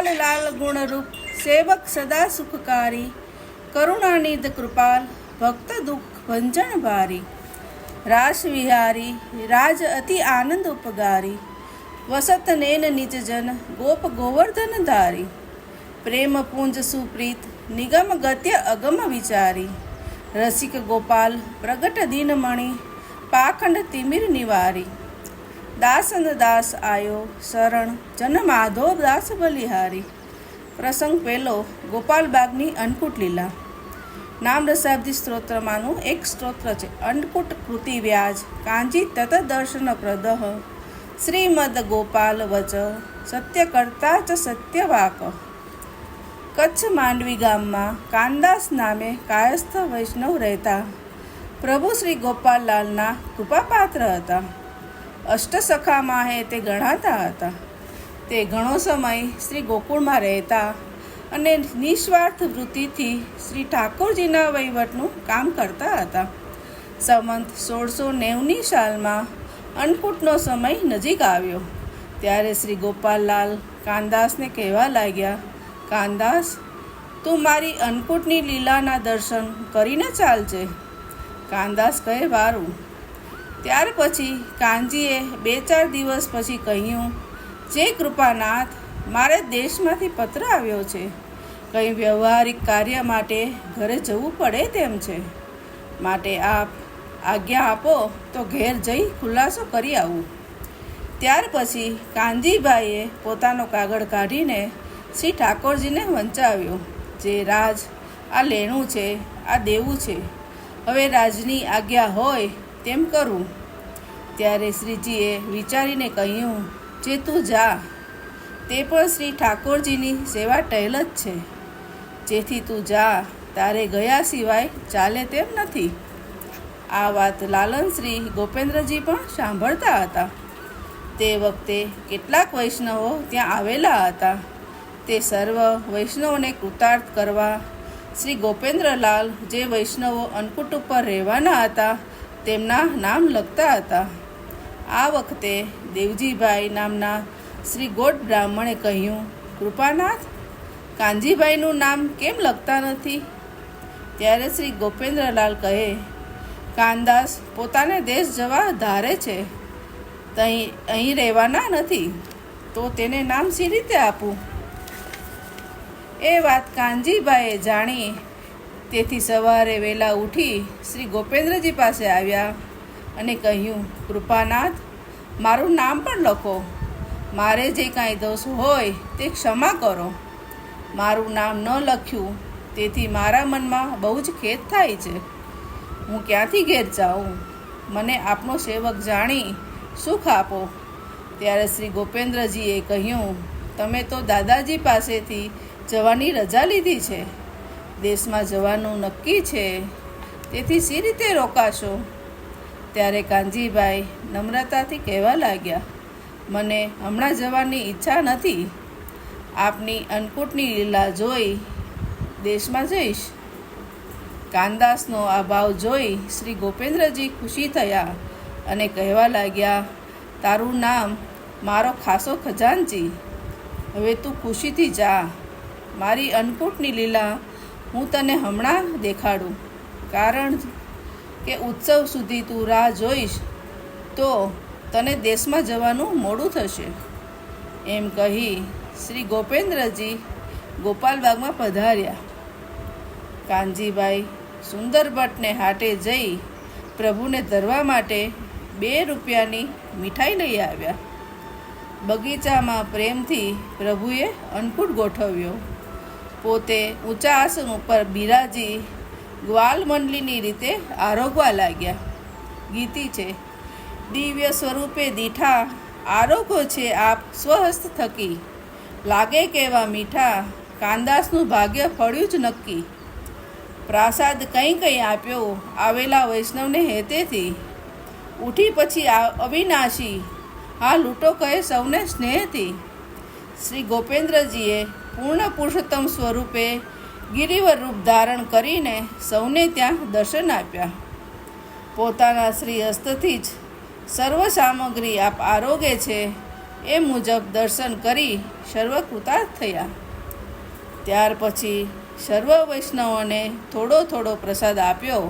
ગોપાલ લાલ ગુણરૂપ સેવક સદા સુખકારી કરુણાનિધ કૃપાલ, ભક્ત દુઃખ ભંજન ભારી, રાસ વિહારી, રાજ અતિ આનંદ ઉપગારી, વસત નેન નિજ જન, ગોપ ગોવર્ધન ધારી, પ્રેમ પુંજ સુપ્રીત, નિગમ ગત્ય અગમ વિચારી, રસિક ગોપાલ પ્રગટ દિનમણી, પાખંડ તિમિર નિવારી દાસન દાસ આયો શરણ જન માધવ દાસ બલિહારી. પ્રસંગ પહેલો, ગોપાલબાગની અન્નકૂટ લીલા. નામ રસાબ્દી સ્ત્રોત્રમાંનું એક સ્ત્રોત્ર છે. અન્નકૂટ કૃતિ વ્યાજ, કાંજી તત દર્શન પ્રદહ. શ્રીમદ ગોપાલ વચ, સત્ય કરતા ચ સત્ય વાક. કચ્છ માંડવી ગામમાં કાનદાસ નામે કાયસ્થ વૈષ્ણવ રહેતા. પ્રભુ શ્રી ગોપાલલાલના કૃપાપાત્ર હતા. અષ્ટસખામાં હે તે ગણાતા હતા. તે ઘણો સમય શ્રી ગોકુળમાં રહેતા અને નિસ્વાર્થ વૃત્તિથી શ્રી ઠાકોરજીના વહીવટનું કામ કરતા હતા. સંવંત સોળસો નેવની સાલમાં અન્નકૂટનો સમય નજીક આવ્યો. ત્યારે શ્રી ગોપાલલાલ કાનદાસને કહેવા લાગ્યા, કાનદાસ, તું મારી અન્નકૂટની લીલાના દર્શન કરીને ચાલજે. કાનદાસ કહે, વારું. ત્યાર પછી કાનજીએ બે ચાર દિવસ પછી કહ્યું, જે કૃપાનાથ મારે દેશમાંથી પત્ર આવ્યો છે, કંઈ વ્યવહારિક કાર્ય માટે ઘરે જવું પડે તેમ છે. માટે આપ આજ્ઞા આપો તો ઘેર જઈ ખુલાસો કરી આવું. ત્યાર પછી કાનજીભાઈએ પોતાનો કાગળ કાઢીને શ્રી ઠાકોરજીને વંચાવ્યો, જે રાજ આ લેણું છે, આ દેવું છે. હવે રાજની આજ્ઞા હોય તેમ કરું. ત્યારે શ્રીજીએ વિચારીને કહ્યું, જે તું જા. તે પણ શ્રી ઠાકોરજીની સેવા ટહેલ જ છે. જેથી તું જા, તારે ગયા સિવાય ચાલે તેમ નથી. આ વાત લાલન શ્રી ગોપેન્દ્રજી પણ સાંભળતા હતા. તે વખતે કેટલાક વૈષ્ણવો ત્યાં આવેલા હતા. તે સર્વ વૈષ્ણવોને કૃતાર્થ કરવા શ્રી ગોપેન્દ્રલાલ જે વૈષ્ણવો અન્નકૂટ ઉપર રહેવાના હતા તેમના નામ લખતા હતા. આ વખતે દેવજીભાઈ નામના શ્રી ગોટ બ્રાહ્મણે કહ્યું, કૃપાનાથ, કાનજીભાઈનું નામ કેમ લખતા નથી? ત્યારે શ્રી ગોપેન્દ્રલાલ કહે, કાનદાસ પોતાને દેશ જવા ધારે છે. તહીં અહીં રહેવાના નથી. તો તેને નામ સી રીતે આપું? એ વાત કાનજીભાઈએ જાણી તેથી સવારે વહેલા ઉઠી શ્રી ગોપેન્દ્રજી પાસે આવ્યા અને કહ્યું, કૃપાનાથ, મારું નામ પણ લખો. મારે જે કાંઈ દોષ હોય તે ક્ષમા કરો. મારું નામ ન લખ્યું, તેથી મારા મનમાં બહુ જ ખેદ થાય છે. હું ક્યાંથી ઘેર જાઉં? મને આપનો સેવક જાણી સુખ આપો. ત્યારે શ્રી ગોપેન્દ્રજીએ કહ્યું, તમે તો દાદાજી પાસેથી જવાની રજા લીધી છે. દેશમાં જવાનું નક્કી છે, તેથી સી રીતે રોકાશો? ત્યારે કાનજીભાઈ નમ્રતાથી કહેવા લાગ્યા, મને હમણાં જવાની ઈચ્છા નથી. આપની અન્નકૂટની લીલા જોઈ દેશમાં જઈશ. કાનદાસનો આ ભાવ જોઈ શ્રી ગોપેન્દ્રજી ખુશી થયા અને કહેવા લાગ્યા, તારું નામ મારો ખાસો ખજાનજી હવે તું ખુશીથી જા. મારી અન્નકૂટની લીલા હું તને હમણાં દેખાડું. કારણ કે ઉત્સવ સુધી તું રાહ જોઈશ, તો તને દેશમાં જવાનું મોડું થશે. એમ કહી શ્રી ગોપેન્દ્રજી ગોપાલબાગમાં પધાર્યા. કાનજીભાઈ સુંદર ભટ્ટને હાટે જઈ પ્રભુને ધરવા માટે બે રૂપિયાની મીઠાઈ લઈ આવ્યા. બગીચામાં પ્રેમથી પ્રભુએ અન્નકૂટ ગોઠવ્યો. પોતે ઊંચા આસન ઉપર બિરાજી ગ્વાલ મંડલીની રીતે આરોગવા લાગ્યા. ગીતી છે, દિવ્ય સ્વરૂપે દીઠા આરોગો છે આપ સ્વહસ્ત થકી. લાગે કેવા મીઠા, કાંદાસનું ભાગ્ય ફળ્યું જ નક્કી. પ્રાસાદ કંઈ કંઈ આપ્યો, આવેલા વૈષ્ણવને હેતેથી. ઉઠી પછી અવિનાશી, આ લૂંટો કહે સૌને સ્નેહથી. શ્રી ગોપેન્દ્રજીએ પૂર્ણ પુરુષોત્તમ સ્વરૂપે ગિરિવર રૂપ ધારણ કરીને સૌને ત્યાં દર્શન આપ્યા. પોતાના શ્રી હસ્તથી જ સર્વ સામગ્રી આપ આરોગે છે એ મુજબ દર્શન કરી સર્વકૃતાર્થ થયા. ત્યાર પછી સર્વ વૈષ્ણવોને થોડો થોડો પ્રસાદ આપ્યો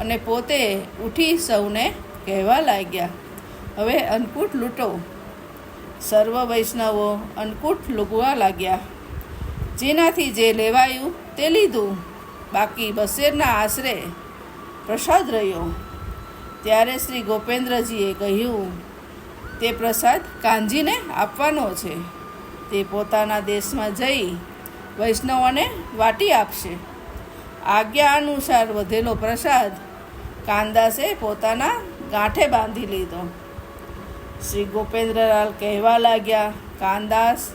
અને પોતે ઉઠી સૌને કહેવા લાગ્યા, હવે અન્નકૂટ લૂંટો. સર્વ વૈષ્ણવો અન્નકૂટ લૂંટવા લાગ્યા. જેનાથી જે લેવાયું તે લીધું. બાકી બસેરના આશરે પ્રસાદ રહ્યો. ત્યારે શ્રી ગોપેન્દ્રજીએ કહ્યું, તે પ્રસાદ કાંજીને આપવાનો છે. તે પોતાના દેશમાં જઈ વૈષ્ણવોને વાટી આપશે. આજ્ઞા અનુસાર વધેલો પ્રસાદ કાંદાસે પોતાના ગાંઠે બાંધી લીધો. શ્રી ગોપેન્દ્રલાલ કહેવા લાગ્યા કાંદાસ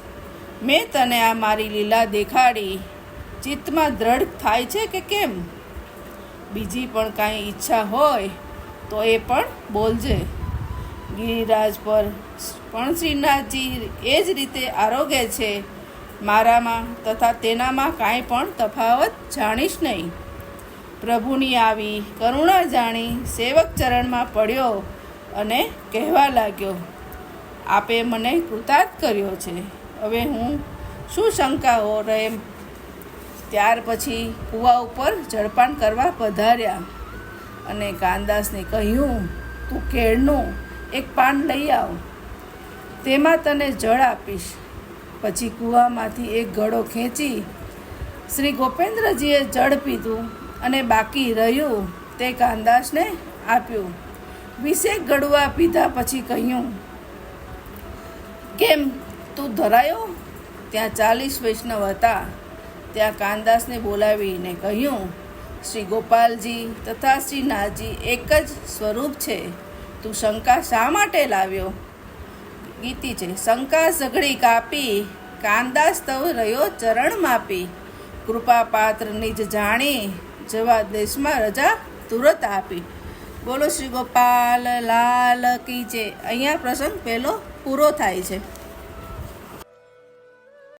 મેં તને આ મારી લીલા દેખાડી ચિત્તમાં દ્રઢ થાય છે કે કેમ? બીજી પણ કાંઈ ઈચ્છા હોય તો એ પણ બોલજે. ગિરિરાજ પર પણ શ્રીનાથજી એ જ રીતે આરોગ્ય છે. મારામાં તથા તેનામાં કાંઈ પણ તફાવત જાણીશ નહીં. પ્રભુની આવી કરુણા જાણી સેવક ચરણમાં પડ્યો અને કહેવા લાગ્યો, આપે મને કૃતાર્થ કર્યો છે. હવે હું શું શંકા હો રહે ત્યાર પછી કૂવા ઉપર જળપાન કરવા પધાર્યા અને કાનદાસને કહ્યું, તું કેળનું, એક પાન લઈ આવ. તેમાં તને જળ આપીશ. પછી કૂવામાંથી એક ઘડો ખેંચી શ્રી ગોપેન્દ્રજીએ જળ પીધું અને બાકી રહ્યું તે કાનદાસને આપ્યું. વીસેક ગળવા પીધા પછી કહ્યું, કેમ? તું ધરાયો? ત્યાં ચાલીસ વૈષ્ણવ હતા. ત્યાં કાનદાસને બોલાવીને કહ્યું, શ્રી ગોપાલજી તથા શ્રી નાથજી એક જ સ્વરૂપ છે. તું શંકા શા માટે લાવ્યો? ગીતી છે, શંકા સઘળી કાપી, કાનદાસ તવ રહ્યો ચરણ માપી. કૃપા પાત્ર નિજ જાણી, જવા દેશમાં રજા તુરત આપી. બોલો શ્રી ગોપાલ, લાલ કી છે. અહીંયા પ્રસંગ પહેલો પૂરો થાય છે.